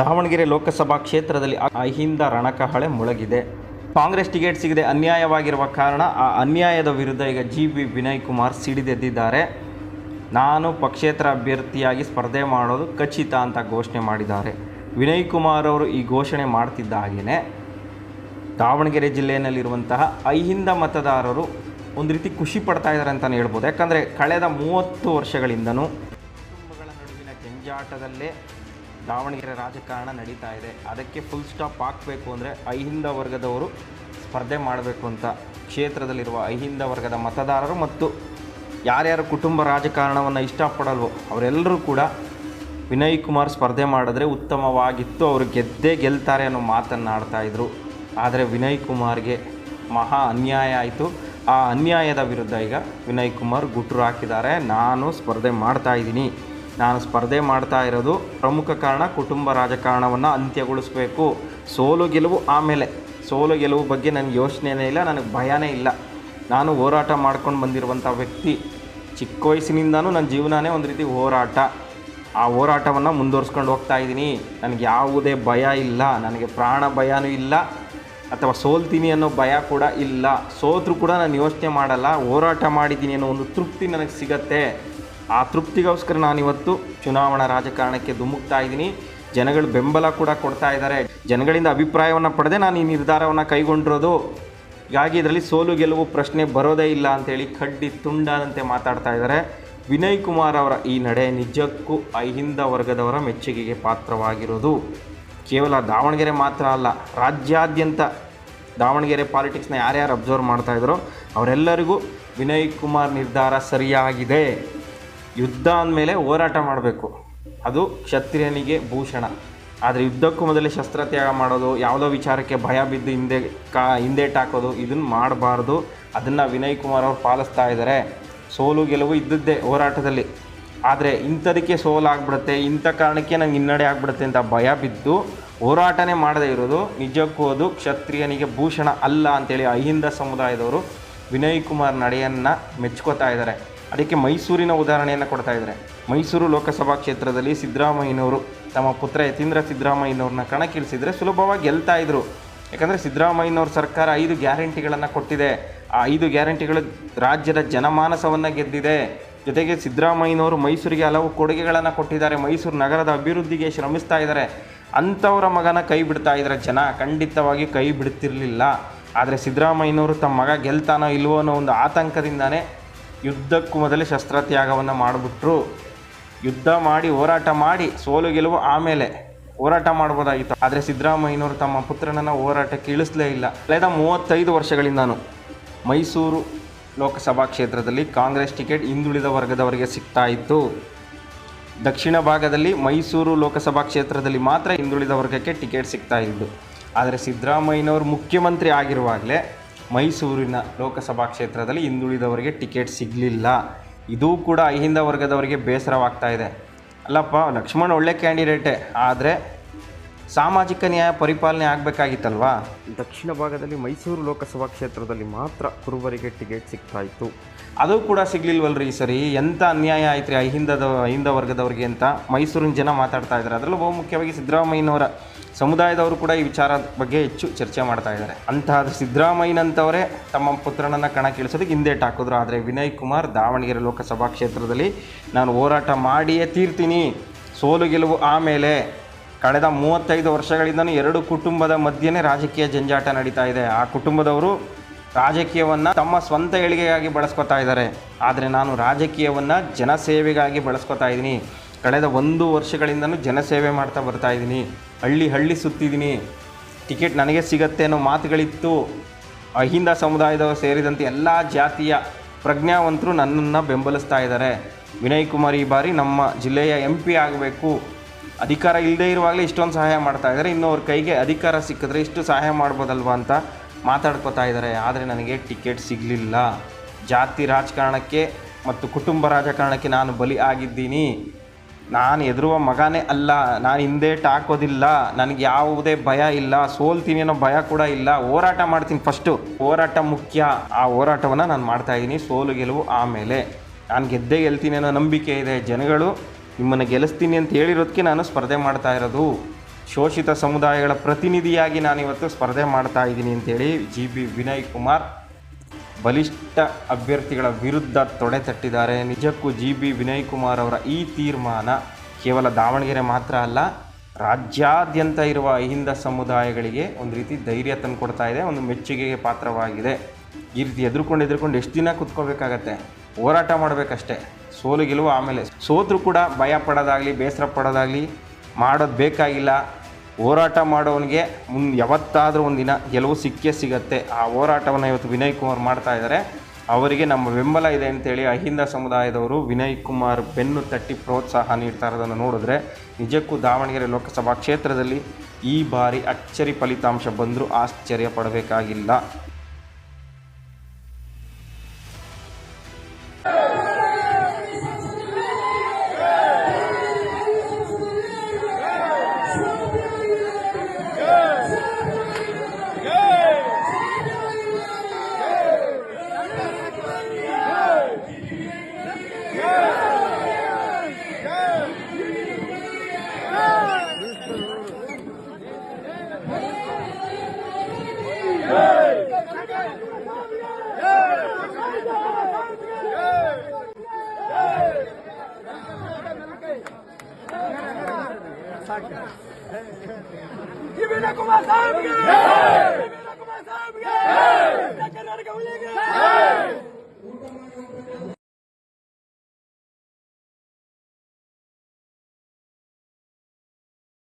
ದಾವಣಗೆರೆ ಲೋಕಸಭಾ ಕ್ಷೇತ್ರದಲ್ಲಿ ಅಹಿಂದ ರಣಕಹಳೆ ಮುಳಗಿದೆ. ಕಾಂಗ್ರೆಸ್ ಟಿಕೆಟ್ ಸಿಗದೆ ಅನ್ಯಾಯವಾಗಿರುವ ಕಾರಣ ಆ ಅನ್ಯಾಯದ ವಿರುದ್ಧ ಈಗ ಜಿ ಬಿ ವಿನಯ್ ಕುಮಾರ್ ಸಿಡಿದೆದ್ದಿದ್ದಾರೆ. ನಾನು ಪಕ್ಷೇತರ ಅಭ್ಯರ್ಥಿಯಾಗಿ ಸ್ಪರ್ಧೆ ಮಾಡೋದು ಖಚಿತ ಅಂತ ಘೋಷಣೆ ಮಾಡಿದ್ದಾರೆ. ವಿನಯ್ ಕುಮಾರ್ ಅವರು ಈ ಘೋಷಣೆ ಮಾಡ್ತಿದ್ದ ಹಾಗೆಯೇ ದಾವಣಗೆರೆ ಜಿಲ್ಲೆಯಲ್ಲಿರುವಂತಹ ಅಹಿಂದ ಮತದಾರರು ಒಂದು ರೀತಿ ಖುಷಿ ಪಡ್ತಾ ಇದ್ದಾರೆ ಅಂತಲೇ ಹೇಳ್ಬೋದು. ಯಾಕಂದರೆ, ಕಳೆದ ಮೂವತ್ತು ವರ್ಷಗಳಿಂದನೂ ಕುಟುಂಬಗಳ ನಡುವಿನ ಜಂಜಾಟದಲ್ಲೇ ದಾವಣಗೆರೆ ರಾಜಕಾರಣ ನಡೀತಾ ಇದೆ. ಅದಕ್ಕೆ ಫುಲ್ ಸ್ಟಾಪ್ ಹಾಕಬೇಕು ಅಂದರೆ ಅಹಿಂದ ವರ್ಗದವರು ಸ್ಪರ್ಧೆ ಮಾಡಬೇಕು ಅಂತ ಕ್ಷೇತ್ರದಲ್ಲಿರುವ ಅಹಿಂದ ವರ್ಗದ ಮತದಾರರು ಮತ್ತು ಯಾರ್ಯಾರು ಕುಟುಂಬ ರಾಜಕಾರಣವನ್ನು ಇಷ್ಟಪಡಲ್ವೋ ಅವರೆಲ್ಲರೂ ಕೂಡ ವಿನಯ್ ಕುಮಾರ್ ಸ್ಪರ್ಧೆ ಮಾಡಿದ್ರೆ ಉತ್ತಮವಾಗಿತ್ತು. ಅವರು ಗೆದ್ದೇ ಗೆಲ್ತಾರೆ ಅನ್ನೋ ಮಾತನ್ನಾಡ್ತಾ ಇದ್ರು. ಆದರೆ ವಿನಯ್ ಕುಮಾರ್ಗೆ ಮಹಾ ಅನ್ಯಾಯ ಆಯಿತು. ಆ ಅನ್ಯಾಯದ ವಿರುದ್ಧ ಈಗ ವಿನಯ್ ಕುಮಾರ್ ಗುಟ್ರು ಹಾಕಿದ್ದಾರೆ. ನಾನು ಸ್ಪರ್ಧೆ ಮಾಡ್ತಾ ಇದ್ದೀನಿ. ನಾನು ಸ್ಪರ್ಧೆ ಮಾಡ್ತಾ ಇರೋದು ಪ್ರಮುಖ ಕಾರಣ ಕುಟುಂಬ ರಾಜಕಾರಣವನ್ನು ಅಂತ್ಯಗೊಳಿಸಬೇಕು. ಸೋಲು ಗೆಲುವು ಆಮೇಲೆ. ಸೋಲು ಗೆಲುವು ಬಗ್ಗೆ ನನಗೆ ಯೋಚನೆನೇ ಇಲ್ಲ, ನನಗೆ ಭಯನೇ ಇಲ್ಲ. ನಾನು ಹೋರಾಟ ಮಾಡ್ಕೊಂಡು ಬಂದಿರುವಂಥ ವ್ಯಕ್ತಿ, ಚಿಕ್ಕ ವಯಸ್ಸಿನಿಂದನೂ ನನ್ನ ಜೀವನನೇ ಒಂದು ರೀತಿ ಹೋರಾಟ. ಆ ಹೋರಾಟವನ್ನು ಮುಂದುವರ್ಸ್ಕೊಂಡು ಹೋಗ್ತಾ ಇದ್ದೀನಿ. ನನಗೆ ಯಾವುದೇ ಭಯ ಇಲ್ಲ, ನನಗೆ ಪ್ರಾಣ ಭಯನೂ ಇಲ್ಲ, ಅಥವಾ ಸೋಲ್ತೀನಿ ಅನ್ನೋ ಭಯ ಕೂಡ ಇಲ್ಲ. ಸೋತ್ರೂ ಕೂಡ ನಾನು ಯೋಚನೆ ಮಾಡಲ್ಲ, ಹೋರಾಟ ಮಾಡಿದ್ದೀನಿ ಅನ್ನೋ ಒಂದು ತೃಪ್ತಿ ನನಗೆ ಸಿಗತ್ತೆ. ಆ ತೃಪ್ತಿಗೋಸ್ಕರ ನಾನಿವತ್ತು ಚುನಾವಣಾ ರಾಜಕಾರಣಕ್ಕೆ ಧುಮುಕ್ತಾ ಇದ್ದೀನಿ. ಜನಗಳು ಬೆಂಬಲ ಕೂಡ ಕೊಡ್ತಾ ಇದ್ದಾರೆ. ಜನಗಳಿಂದ ಅಭಿಪ್ರಾಯವನ್ನು ಪಡೆದೇ ನಾನು ಈ ನಿರ್ಧಾರವನ್ನು ಕೈಗೊಂಡಿರೋದು. ಹೀಗಾಗಿ ಇದರಲ್ಲಿ ಸೋಲು ಗೆಲುವು ಪ್ರಶ್ನೆ ಬರೋದೇ ಇಲ್ಲ ಅಂತೇಳಿ ಕಡ್ಡಿ ತುಂಡಾದಂತೆ ಮಾತಾಡ್ತಾ ಇದ್ದಾರೆ. ವಿನಯ್ ಕುಮಾರ್ ಅವರ ಈ ನಡೆ ನಿಜಕ್ಕೂ ಅಹಿಂದ ವರ್ಗದವರ ಮೆಚ್ಚುಗೆಗೆ ಪಾತ್ರವಾಗಿರೋದು. ಕೇವಲ ದಾವಣಗೆರೆ ಮಾತ್ರ ಅಲ್ಲ, ರಾಜ್ಯಾದ್ಯಂತ ದಾವಣಗೆರೆ ಪಾಲಿಟಿಕ್ಸ್ನ ಯಾರ್ಯಾರು ಅಬ್ಸರ್ವ್ ಮಾಡ್ತಾಯಿದ್ರು ಅವರೆಲ್ಲರಿಗೂ ವಿನಯ್ ಕುಮಾರ್ ನಿರ್ಧಾರ ಸರಿಯಾಗಿದೆ. ಯುದ್ಧ ಅಂದಮೇಲೆ ಹೋರಾಟ ಮಾಡಬೇಕು. ಅದು ಕ್ಷತ್ರಿಯನಿಗೆ ಭೂಷಣ. ಆದರೆ ಯುದ್ಧಕ್ಕೂ ಮೊದಲೇ ಶಸ್ತ್ರತ್ಯಾಗ ಮಾಡೋದು, ಯಾವುದೋ ವಿಚಾರಕ್ಕೆ ಭಯ ಬಿದ್ದು ಹಿಂದೆ ಕಾ ಹಿಂದೇಟಾಕೋದು ಇದನ್ನು ಮಾಡಬಾರ್ದು. ಅದನ್ನು ವಿನಯ್ ಕುಮಾರ್ ಅವರು ಪಾಲಿಸ್ತಾ ಇದ್ದಾರೆ ಸೋಲು ಗೆಲುವು ಇದ್ದದ್ದೇ ಹೋರಾಟದಲ್ಲಿ. ಆದರೆ ಇಂಥದಕ್ಕೆ ಸೋಲಾಗ್ಬಿಡುತ್ತೆ ಇಂಥ ಕಾರಣಕ್ಕೆ ನಂಗೆ ಹಿನ್ನಡೆ ಆಗ್ಬಿಡುತ್ತೆ ಅಂತ ಭಯ ಬಿದ್ದು ಹೋರಾಟನೇ ಮಾಡದೇ ಇರೋದು. ನಿಜಕ್ಕೂ ಅದು ಕ್ಷತ್ರಿಯನಿಗೆ ಭೂಷಣ ಅಲ್ಲ ಅಂತೇಳಿ ಅಹಿಂದ ಸಮುದಾಯದವರು ವಿನಯ್ ಕುಮಾರ್ ನಡೆಯನ್ನು ಮೆಚ್ಕೋತಾ ಇದ್ದಾರೆ ಅದಕ್ಕೆ ಮೈಸೂರಿನ ಉದಾಹರಣೆಯನ್ನು ಕೊಡ್ತಾ ಇದ್ದಾರೆ. ಮೈಸೂರು ಲೋಕಸಭಾ ಕ್ಷೇತ್ರದಲ್ಲಿ ಸಿದ್ದರಾಮಯ್ಯನವರು ತಮ್ಮ ಪುತ್ರ ಯತೀಂದ್ರ ಸಿದ್ದರಾಮಯ್ಯನವ್ರನ್ನ ಕಣಕ್ಕಿಳಿಸಿದರೆ ಸುಲಭವಾಗಿ ಗೆಲ್ತಾ ಇದ್ರು. ಯಾಕಂದರೆ ಸಿದ್ದರಾಮಯ್ಯನವ್ರ ಸರ್ಕಾರ ಐದು ಗ್ಯಾರಂಟಿಗಳನ್ನು ಕೊಟ್ಟಿದೆ. ಆ ಐದು ಗ್ಯಾರಂಟಿಗಳು ರಾಜ್ಯದ ಜನಮಾನಸವನ್ನು ಗೆದ್ದಿದೆ. ಜೊತೆಗೆ ಸಿದ್ದರಾಮಯ್ಯನವರು ಮೈಸೂರಿಗೆ ಹಲವು ಕೊಡುಗೆಗಳನ್ನು ಕೊಟ್ಟಿದ್ದಾರೆ. ಮೈಸೂರು ನಗರದ ಅಭಿವೃದ್ಧಿಗೆ ಶ್ರಮಿಸ್ತಾ ಇದ್ದಾರೆ. ಅಂಥವರ ಮಗನ ಕೈ ಬಿಡ್ತಾ ಇದ್ದಾರೆ ಜನ ಖಂಡಿತವಾಗಿ ಕೈ ಬಿಡ್ತಿರಲಿಲ್ಲ. ಆದರೆ ಸಿದ್ದರಾಮಯ್ಯನವರು ತಮ್ಮ ಮಗ ಗೆಲ್ತಾನೋ ಇಲ್ವೋ ಅನ್ನೋ ಒಂದು ಆತಂಕದಿಂದನೇ ಯುದ್ಧಕ್ಕೂ ಮೊದಲೇ ಶಸ್ತ್ರತ್ಯಾಗವನ್ನು ಮಾಡಿಬಿಟ್ರು. ಯುದ್ಧ ಮಾಡಿ, ಹೋರಾಟ ಮಾಡಿ, ಸೋಲು ಗೆಲುವು ಆಮೇಲೆ ಹೋರಾಟ ಮಾಡ್ಬೋದಾಗಿತ್ತು. ಆದರೆ ಸಿದ್ದರಾಮಯ್ಯನವರು ತಮ್ಮ ಪುತ್ರನನ್ನು ಹೋರಾಟಕ್ಕೆ ಇಳಿಸಲೇ ಇಲ್ಲ. ಕಳೆದ ಮೂವತ್ತೈದು ವರ್ಷಗಳಿಂದನೂ ಮೈಸೂರು ಲೋಕಸಭಾ ಕ್ಷೇತ್ರದಲ್ಲಿ ಕಾಂಗ್ರೆಸ್ ಟಿಕೆಟ್ ಹಿಂದುಳಿದ ವರ್ಗದವರಿಗೆ ಸಿಗ್ತಾ ಇತ್ತು. ದಕ್ಷಿಣ ಭಾಗದಲ್ಲಿ ಮೈಸೂರು ಲೋಕಸಭಾ ಕ್ಷೇತ್ರದಲ್ಲಿ ಮಾತ್ರ ಹಿಂದುಳಿದ ವರ್ಗಕ್ಕೆ ಟಿಕೆಟ್ ಸಿಗ್ತಾ ಇದ್ದು. ಆದರೆ ಸಿದ್ದರಾಮಯ್ಯನವರು ಮುಖ್ಯಮಂತ್ರಿ ಆಗಿರುವಾಗಲೇ ಮೈಸೂರಿನ ಲೋಕಸಭಾ ಕ್ಷೇತ್ರದಲ್ಲಿ ಹಿಂದುಳಿದವರಿಗೆ ಟಿಕೆಟ್ ಸಿಗಲಿಲ್ಲ. ಇದು ಕೂಡ ಅಹಿಂದ ವರ್ಗದವರಿಗೆ ಬೇಸರವಾಗ್ತಾ ಇದೆ. ಅಲ್ಲಪ್ಪ, ಲಕ್ಷ್ಮಣ್ ಒಳ್ಳೆ ಕ್ಯಾಂಡಿಡೇಟೇ, ಆದರೆ ಸಾಮಾಜಿಕ ನ್ಯಾಯ ಪರಿಪಾಲನೆ ಆಗಬೇಕಾಗಿತ್ತಲ್ವಾ? ದಕ್ಷಿಣ ಭಾಗದಲ್ಲಿ ಮೈಸೂರು ಲೋಕಸಭಾ ಕ್ಷೇತ್ರದಲ್ಲಿ ಮಾತ್ರ ಕುರುಬರಿಗೆ ಟಿಕೆಟ್ ಸಿಗ್ತಾ ಇತ್ತು ಅದು ಕೂಡ ಸಿಗ್ಲಿಲ್ವಲ್ರಿ ಈ ಸರಿ? ಎಂಥ ಅನ್ಯಾಯ ಆಯ್ತು ರೀ ಅಹಿಂದದ ಅಹಿಂದ ವರ್ಗದವ್ರಿಗೆ ಅಂತ? ಮೈಸೂರಿನ ಜನ ಮಾತಾಡ್ತಾ ಇದ್ದಾರೆ. ಅದರಲ್ಲೂ ಬಹು ಮುಖ್ಯವಾಗಿ ಸಿದ್ದರಾಮಯ್ಯನವರ ಸಮುದಾಯದವರು ಕೂಡ ಈ ವಿಚಾರದ ಬಗ್ಗೆ ಹೆಚ್ಚು ಚರ್ಚೆ ಮಾಡ್ತಾ ಇದ್ದಾರೆ. ಅಂತಹ ಸಿದ್ದರಾಮಯ್ಯನಂಥವರೇ ತಮ್ಮ ಪುತ್ರನನ್ನು ಕಣಕ್ಕಿಳಿಸೋದಕ್ಕೆ ಹಿಂದೇಟ್ ಹಾಕಿದ್ರು. ಆದರೆ ವಿನಯ್ ಕುಮಾರ್ ದಾವಣಗೆರೆ ಲೋಕಸಭಾ ಕ್ಷೇತ್ರದಲ್ಲಿ ನಾನು ಹೋರಾಟ ಮಾಡಿಯೇ ತೀರ್ತೀನಿ. ಸೋಲು ಗೆಲುವು ಆಮೇಲೆ ಕಳೆದ ಮೂವತ್ತೈದು ವರ್ಷಗಳಿಂದನೂ ಎರಡು ಕುಟುಂಬದ ಮಧ್ಯೆನೇ ರಾಜಕೀಯ ಜಂಜಾಟ ನಡೀತಾ ಇದೆ. ಆ ಕುಟುಂಬದವರು ರಾಜಕೀಯವನ್ನು ತಮ್ಮ ಸ್ವಂತ ಏಳಿಗೆಗಾಗಿ ಬಳಸ್ಕೊತಾ ಇದ್ದಾರೆ. ಆದರೆ ನಾನು ರಾಜಕೀಯವನ್ನು ಜನಸೇವೆಗಾಗಿ ಬಳಸ್ಕೊತಾ ಇದ್ದೀನಿ. ಕಳೆದ ಒಂದು ವರ್ಷಗಳಿಂದನೂ ಜನಸೇವೆ ಮಾಡ್ತಾ ಬರ್ತಾ ಇದ್ದೀನಿ. ಹಳ್ಳಿ ಹಳ್ಳಿ ಸುತ್ತಿದ್ದೀನಿ. ಟಿಕೆಟ್ ನನಗೆ ಸಿಗತ್ತೆ ಅನ್ನೋ ಮಾತುಗಳಿತ್ತು. ಅಹಿಂದ ಸಮುದಾಯದವರು ಸೇರಿದಂತೆ ಎಲ್ಲ ಜಾತಿಯ ಪ್ರಜ್ಞಾವಂತರು ನನ್ನನ್ನು ಬೆಂಬಲಿಸ್ತಾ ಇದ್ದಾರೆ. ವಿನಯ್ ಕುಮಾರ್ ಈ ಬಾರಿ ನಮ್ಮ ಜಿಲ್ಲೆಯ ಎಂ ಪಿ ಆಗಬೇಕು. ಅಧಿಕಾರ ಇಲ್ಲದೆ ಇರುವಾಗಲೇ ಇಷ್ಟೊಂದು ಸಹಾಯ ಮಾಡ್ತಾ ಇದ್ದಾರೆ. ಇನ್ನು ಅವ್ರ ಕೈಗೆ ಅಧಿಕಾರ ಸಿಕ್ಕಿದ್ರೆ ಇಷ್ಟು ಸಹಾಯ ಮಾಡ್ಬೋದಲ್ವ ಅಂತ ಮಾತಾಡ್ಕೋತಾ ಇದ್ದಾರೆ. ಆದರೆ ನನಗೆ ಟಿಕೆಟ್ ಸಿಗಲಿಲ್ಲ. ಜಾತಿ ರಾಜಕಾರಣಕ್ಕೆ ಮತ್ತು ಕುಟುಂಬ ರಾಜಕಾರಣಕ್ಕೆ ನಾನು ಬಲಿ ಆಗಿದ್ದೀನಿ. ನಾನು ಎದುರುವ ಮಗನೇ ಅಲ್ಲ. ನಾನು ಹಿಂದೆ ಟಾಕೋದಿಲ್ಲ. ನನಗೆ ಯಾವುದೇ ಭಯ ಇಲ್ಲ. ಸೋಲ್ತೀನಿ ಅನ್ನೋ ಭಯ ಕೂಡ ಇಲ್ಲ. ಹೋರಾಟ ಮಾಡ್ತೀನಿ ಫಸ್ಟು ಹೋರಾಟ ಮುಖ್ಯ. ಆ ಹೋರಾಟವನ್ನು ನಾನು ಮಾಡ್ತಾ ಇದ್ದೀನಿ. ಸೋಲು ಗೆಲುವು ಆಮೇಲೆ. ನಾನು ಗೆದ್ದೇ ಗೆಲ್ತೀನಿ ಅನ್ನೋ ನಂಬಿಕೆ ಇದೆ ಜನಗಳು. ನಿಮ್ಮನ್ನು ಗೆಲ್ಲಿಸ್ತೀನಿ ಅಂತ ಹೇಳಿರೋದಕ್ಕೆ ನಾನು ಸ್ಪರ್ಧೆ ಮಾಡ್ತಾ ಇರೋದು. ಶೋಷಿತ ಸಮುದಾಯಗಳ ಪ್ರತಿನಿಧಿಯಾಗಿ ನಾನು ಇವತ್ತು ಸ್ಪರ್ಧೆ ಮಾಡ್ತಾ ಇದ್ದೀನಿ ಅಂತೇಳಿ ಜಿ ಬಿ ವಿನಯ್ ಕುಮಾರ್ ಬಲಿಷ್ಠ ಅಭ್ಯರ್ಥಿಗಳ ವಿರುದ್ಧ ತೊಡೆ ತಟ್ಟಿದ್ದಾರೆ. ನಿಜಕ್ಕೂ ಜಿ ಬಿ ವಿನಯ್ ಕುಮಾರ್ ಅವರ ಈ ತೀರ್ಮಾನ ಕೇವಲ ದಾವಣಗೆರೆ ಮಾತ್ರ ಅಲ್ಲ, ರಾಜ್ಯಾದ್ಯಂತ ಇರುವ ಅಹಿಂದ ಸಮುದಾಯಗಳಿಗೆ ಒಂದು ರೀತಿ ಧೈರ್ಯ ತಂದುಕೊಡ್ತಾ ಇದೆ, ಒಂದು ಮೆಚ್ಚುಗೆಗೆ ಪಾತ್ರವಾಗಿದೆ. ಈ ರೀತಿ ಎದುರ್ಕೊಂಡು ಎದುರ್ಕೊಂಡು ಎಷ್ಟು ದಿನ ಕುತ್ಕೋಬೇಕಾಗತ್ತೆ? ಹೋರಾಟ ಮಾಡಬೇಕಷ್ಟೇ. ಸೋಲು ಗೆಲುವು ಆಮೇಲೆ. ಸೋತರೂ ಕೂಡ ಭಯ ಪಡೋದಾಗಲಿ, ಬೇಸರ ಪಡೋದಾಗಲಿ ಮಾಡೋದು ಬೇಕಾಗಿಲ್ಲ. ಹೋರಾಟ ಮಾಡೋವನಿಗೆ ಮುಂದೆ ಯಾವತ್ತಾದರೂ ಒಂದಿನ ಗೆಲುವು ಸಿಕ್ಕೇ ಸಿಗತ್ತೆ. ಆ ಹೋರಾಟವನ್ನು ಇವತ್ತು ವಿನಯ್ ಕುಮಾರ್ ಮಾಡ್ತಾ ಇದ್ದಾರೆ ಅವರಿಗೆ ನಮ್ಮ ಬೆಂಬಲ ಇದೆ ಅಂತೇಳಿ ಅಹಿಂದ ಸಮುದಾಯದವರು ವಿನಯ್ ಕುಮಾರ್ ಬೆನ್ನು ತಟ್ಟಿ ಪ್ರೋತ್ಸಾಹ ನೀಡ್ತಾ ಇರೋದನ್ನು ನೋಡಿದ್ರೆ ನಿಜಕ್ಕೂ ದಾವಣಗೆರೆ ಲೋಕಸಭಾ ಕ್ಷೇತ್ರದಲ್ಲಿ ಈ ಬಾರಿ ಅಚ್ಚರಿ ಫಲಿತಾಂಶ ಬಂದರೂ ಆಶ್ಚರ್ಯ ಪಡಬೇಕಾಗಿಲ್ಲ. Primera Kumar Sahib! Primera Kumar Sahib! Primera